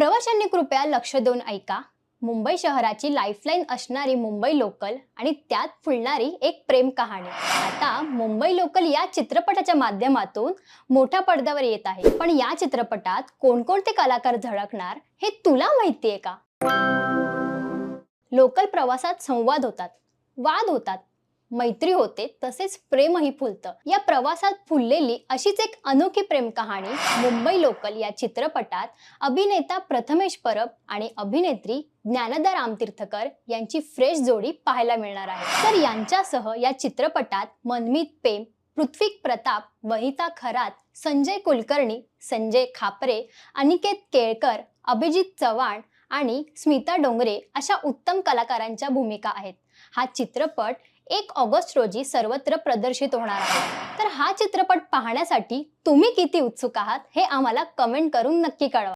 प्रवाशांनी कृपया लक्ष देऊन ऐका. मुंबई शहराची लाईफलाईन असणारी मुंबई लोकल आणि त्यात फुलणारी एक प्रेम कहाणी. आता मुंबई लोकल या चित्रपटाच्या माध्यमातून मोठ्या पडद्यावर येत आहे. पण या चित्रपटात कोणकोणते कलाकार झळकणार हे तुला माहितीये का? लोकल प्रवासात संवाद होतात वाद होतात मैत्री होते तसेच प्रेमही फुलतं. या प्रवासात फुललेली अशीच एक अनोखी प्रेम कहाणी मुंबई लोकल या चित्रपटात अभिनेता प्रथमेश परब आणि अभिनेत्री ज्ञानदा रामतीर्थकर यांची फ्रेश जोडी पाहायला मिळणार आहे. तर यांच्यासह या चित्रपटात मनमीत पेम पृथ्वीक प्रताप वहिता खरात संजय कुलकर्णी संजय खापरे अनिकेत केळकर अभिजित चव्हाण आणि स्मिता डोंगरे अशा उत्तम कलाकारांच्या भूमिका आहेत. हा चित्रपट एक ऑगस्ट रोजी सर्वत्र प्रदर्शित होणार आहे. तर हा चित्रपट पाहण्यासाठी तुम्ही किती उत्सुक आहात हे आम्हाला कमेंट करून नक्की कळवा.